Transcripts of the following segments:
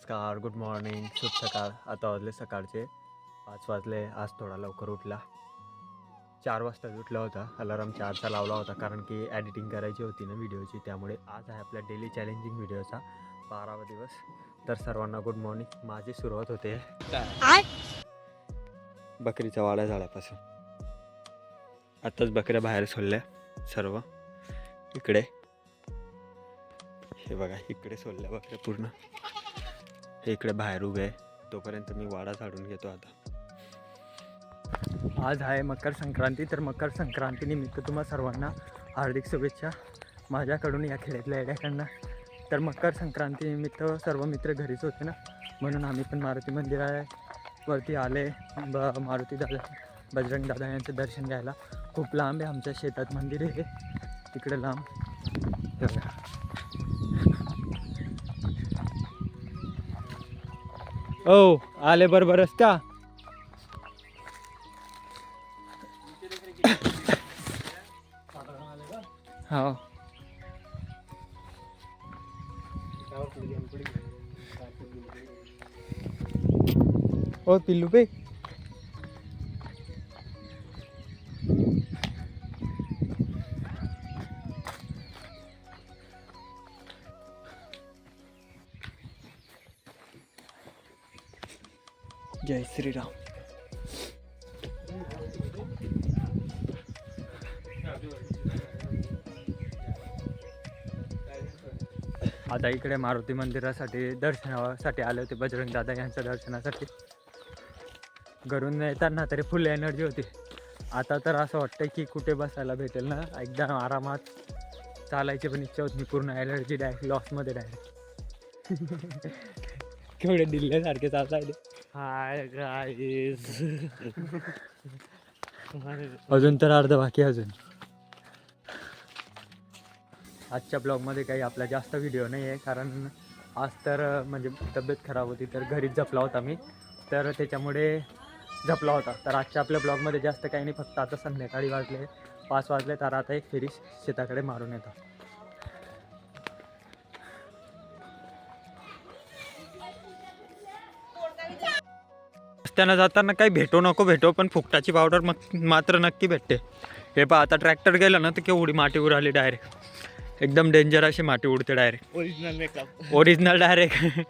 नमस्कार good morning शुभ सकाळ. आता वाजले सकाळचे. पाच वाजले आज थोडा लवकर उठला. चार वाजता उठला होता. अलाराम चारचा लावला होता कारण की ॲडिटिंग करायची होती ना व्हिडिओची त्यामुळे आज आहे आपल्या डेली चॅलेंजिंग व्हिडिओचा बारावा दिवस. तर सर्वांना गुड मॉर्निंग माझी सुरुवात होते. बकरीच्या वाड्या झाडापासून आत्ताच बकऱ्या बाहेर सोडल्या सर्व. इकडे. हे बघा इकडे सोडल्या बकऱ्या पूर्ण. हे इकडे बाहेर उभे आहे. तोपर्यंत मी वाडा झाडून घेतो आता. आज आहे मकर संक्रांती तर मकर संक्रांतीनिमित्त तुम्हा सर्वांना हार्दिक शुभेच्छा. माझ्याकडून या खेड्यातल्या येड्याकडनं. तर मकर संक्रांतीनिमित्त सर्व मित्र घरीच होते ना? म्हणून आम्ही पण मारुती मंदिरावरती आले. ब मारुती दादा बजरंग दादा यांचं दर्शन घ्यायला. खूप लांब आहे आमच्या शेतात मंदिर आहे तिकडे लांब हे बघा. ओ आले बरोबरच का? हो. ओ पिल्लू पे. जय श्रीराम आता इकडे मारुती मंदिरासाठी दर्शनासाठी आले होते बजरंग दादा यांच्या दर्शनासाठी. घरून येताना तरी फुल एनर्जी होती. आता तर असं वाटतं की कुठे बसायला भेटेल ना एकदम आरामात चालायची पण इच्छा होती पूर्ण एनर्जी डायरेक्ट लॉसमध्ये डायरेक्ट केवढे दिल्ल्यासारखे चालताय हाय गाईज अजून तर अर्ध बाकी आहे अजून. आजच्या ब्लॉगमध्ये काही आपला जास्त व्हिडिओ नाही आहे कारण आज तर म्हणजे तब्येत खराब होती तर घरीच जपला होता मी. तर त्याच्यामुळे जपला होता. तर आजच्या आपल्या ब्लॉगमध्ये जास्त काही नाही फक्त आता संध्याकाळी वाजले पाच वाजले तर आता एक फेरी शेताकडे मारून येतात रस्त्यानं जाताना काही भेटो नको भेटो पण फुकटाची पावडर मग मात्र नक्की भेटते. हे पहा आता ट्रॅक्टर गेलं ना तर केवढी माती उराली डायरेक्ट एकदम डेंजर अशी माती उडते direct original makeup original direct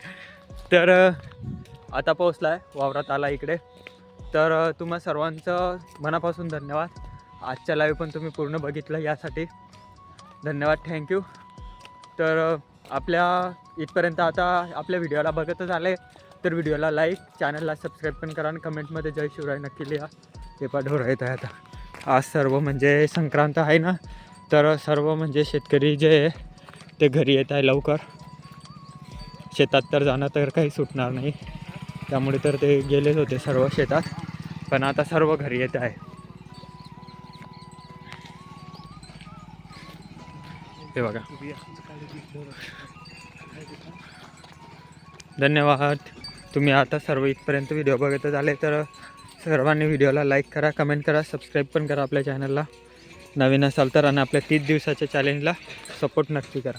तर आता पोहोचला आहे वावरात आला इकडे. तर तुम्हा सर्वांचं मनापासून धन्यवाद. आजच्या लाईव्ह पण तुम्ही पूर्ण बघितलं यासाठी. धन्यवाद थँक्यू तर आपल्या इथपर्यंत आता आपल्या व्हिडिओला बघतच आले. तर व्हिडिओला लाईक चॅनलला सबस्क्राईब पण करा आणि कमेंटमध्ये जय शिवराय नक्की लिहा. ते पण ढोर येत आहे आता. आज सर्व म्हणजे संक्रांत आहे ना? तर सर्व म्हणजे शेतकरी जे आहे ते घरी येत आहे लवकर. शेतात तर जाणं तर काही सुटणार नाही. त्यामुळे तर ते गेलेच होते सर्व शेतात. पण आता सर्व घरी येत आहे. हे बघा. धन्यवाद. तुम्ही आता सर्व इथपर्यंत व्हिडिओ बघतच आले तर सर्वांनी व्हिडिओला लाईक करा कमेंट करा सबस्क्राईब पण करा आपल्या चॅनलला नवीन असाल तर आणि आपल्या तीस दिवसाच्या चॅलेंजला सपोर्ट नक्की करा.